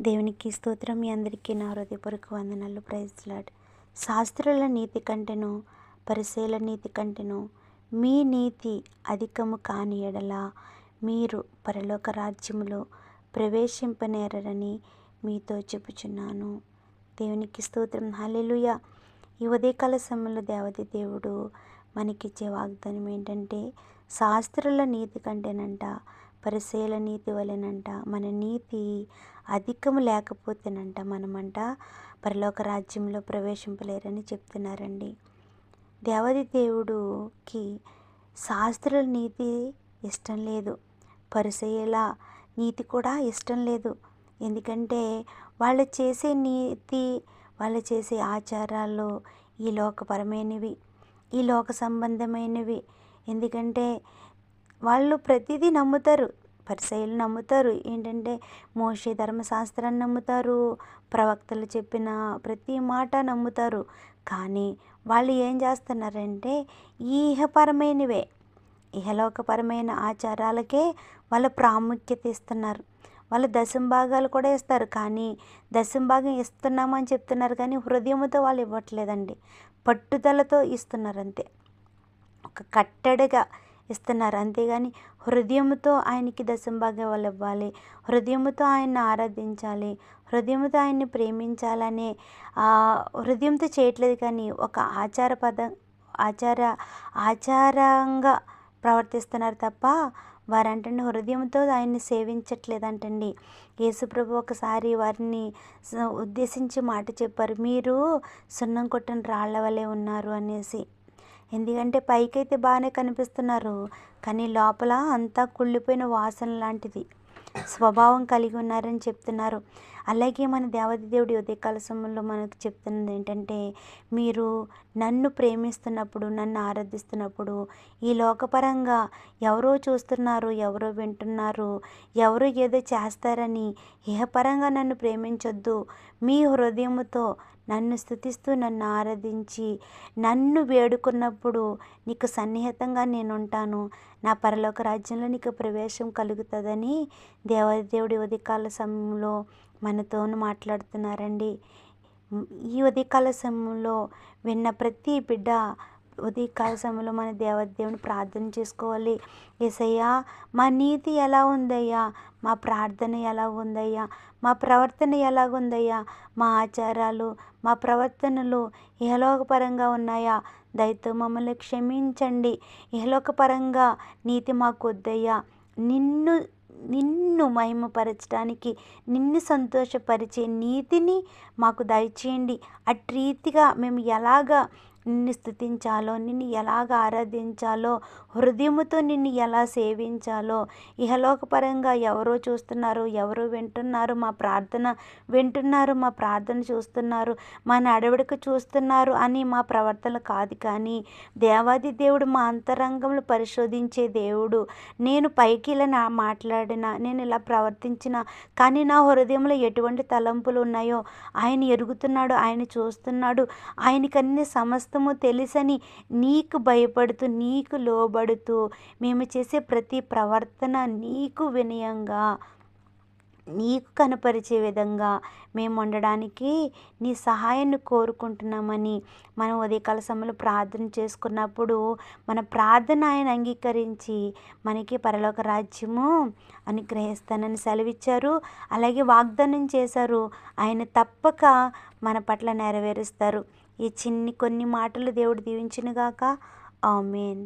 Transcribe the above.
దేవునికి స్తోత్రం. మీ అందరికీ నా హృదయపూర్వక వందనాలు. ప్రైజ్ లాడ్ శాస్త్రుల నీతి కంటేను పరిశీల నీతి కంటేను మీ నీతి అధికము కాని ఎడల మీరు పరలోక రాజ్యములో ప్రవేశింపనేరని మీతో చెప్పుచున్నాను. దేవునికి స్తోత్రం. హలెలుయ ఈ ఉదయకాల సమయంలో దేవతి దేవుడు మనకిచ్చే వాగ్దానం ఏంటంటే శాస్త్రుల నీతి కంటేనంట పరిశీల నీతి వలెనంట మన నీతి అధికము లేకపోతేనంట మనమంట పరలోక రాజ్యంలో ప్రవేశింపలేరని చెప్తున్నారండి. దేవది దేవుడుకి శాస్త్రుల నీతి ఇష్టం లేదు. పరిశీల నీతి కూడా ఇష్టం లేదు. ఎందుకంటే వాళ్ళు చేసే నీతి వాళ్ళు చేసే ఆచారాలు ఈ లోకపరమైనవి ఈ లోక సంబంధమైనవి. ఎందుకంటే వాళ్ళు ప్రతిదీ నమ్ముతారు. పరిసయలు నమ్ముతారు. ఏంటంటే మోషే ధర్మశాస్త్రాన్ని నమ్ముతారు. ప్రవక్తలు చెప్పిన ప్రతి మాట నమ్ముతారు. కానీ వాళ్ళు ఏం చేస్తున్నారంటే ఈహపరమైనవే. ఇహలోకపరమైన ఆచారాలకే వాళ్ళ ప్రాముఖ్యత ఇస్తున్నారు. వాళ్ళు దశంభాగాలు కూడా ఇస్తారు. కానీ దశంభాగం ఇస్తున్నామని చెప్తున్నారు. కానీ హృదయంతో వాళ్ళు ఇవ్వట్లేదండి. పట్టుదలతో ఇస్తున్నారు అంతే ఒక కట్టడిగా ఇస్తున్నారు. అంతేగాని హృదయంతో ఆయనకి దశంభాగం వాళ్ళు ఇవ్వాలి హృదయంతో ఆయన్ని ఆరాధించాలి. హృదయంతో ఆయన్ని ప్రేమించాలనే హృదయంతో చేయట్లేదు కానీ ఒక ఆచార పద ఆచార ఆచారంగా ప్రవర్తిస్తున్నారు తప్ప వారంటే హృదయంతో ఆయన్ని సేవించట్లేదంటండి. యేసుప్రభు ఒకసారి వారిని ఉద్దేశించి మాట చెప్పారు. మీరు సున్నం కొట్టిన రాళ్ళ వలె ఉన్నారు అనేసి. ఎందుకంటే పైకైతే బాగానే కనిపిస్తున్నారు. కానీ లోపల అంతా కుళ్ళిపోయిన వాసన లాంటిది. స్వభావం కలిగి ఉన్నారని చెప్తున్నారు. అలాగే మన దేవతి దేవుడి ఉదయకాల సమయంలో మనకు చెప్తున్నది ఏంటంటే మీరు నన్ను ప్రేమిస్తున్నప్పుడు నన్ను ఆరాధిస్తున్నప్పుడు ఈ లోకపరంగా ఎవరో చూస్తున్నారు ఎవరో వింటున్నారు ఎవరో ఏదో చేస్తారని ఇహపరంగా నన్ను ప్రేమించొద్దు. మీ హృదయముతో నన్ను స్థుతిస్తూ నన్ను ఆరాధించి నన్ను వేడుకున్నప్పుడు నీకు సన్నిహితంగా నేను ఉంటాను నా పరలోక రాజ్యంలో నీకు ప్రవేశం కలుగుతుందని దేవదేవుడి ఉదయకాల సమయంలో మనతోను మాట్లాడుతున్నారండి. ఈ ఉదయకాల సమయంలో విన్న ప్రతి బిడ్డ ఉదయకాల సమయంలో మన దేవదేవుని ప్రార్థన చేసుకోవాలి. ఏసయ్యా మా నీతి ఎలా ఉందయ్యా? మా ప్రార్థన ఎలా ఉందయ్యా? మా ప్రవర్తన ఎలాగుందయ్యా మా ఆచారాలు మా ప్రవర్తనలు ఇహలోకపరంగా ఉన్నాయా? దయతో మమ్మల్ని క్షమించండి. ఇహలోకపరంగా నీతి మాకు వద్దయ్యా నిన్ను నిన్ను మహిమపరచడానికి నిన్ను సంతోషపరిచే నీతిని మాకు దయచేయండి. అట్రీతిగా మేము ఎలాగా నిన్ను స్థుతించాలో నిన్ను ఎలాగ ఆరాధించాలో హృదయముతో నిన్ను ఎలా సేవించాలో ఇహలోకపరంగా ఎవరో చూస్తున్నారు ఎవరో వింటున్నారు మా ప్రార్థన వింటున్నారు మా ప్రార్థన చూస్తున్నారు మా నడవడిక చూస్తున్నారు అని మా ప్రవర్తన కాదు కానీ దేవాది దేవుడు మా అంతరంగంలో పరిశోధించే దేవుడు. నేను పైకి ఇలా మాట్లాడిన నేను ఇలా ప్రవర్తించిన కానీ నా హృదయంలో ఎటువంటి తలంపులు ఉన్నాయో ఆయన ఎరుగుతున్నాడు ఆయన చూస్తున్నాడు ఆయనకన్నీ సమస్త సమస్తము తెలుసని నీకు భయపడుతూ నీకు లోబడుతూ మేము చేసే ప్రతి ప్రవర్తన నీకు వినయంగా నీకు కనపరిచే విధంగా మేము ఉండడానికి నీ సహాయాన్ని కోరుకుంటున్నామని మనం ఉదయకాల సమయంలో ప్రార్థన చేసుకున్నప్పుడు మన ప్రార్థన ఆయన అంగీకరించి మనకి పరలోక రాజ్యము అనుగ్రహిస్తానని సెలవిచ్చారు. అలాగే వాగ్దానం చేశారు. ఆయన తప్పక మన పట్ల నెరవేరుస్తారు. ఈ చిన్ని కొన్ని మాటలు దేవుడు దీవించినగాక. ఆమెన్.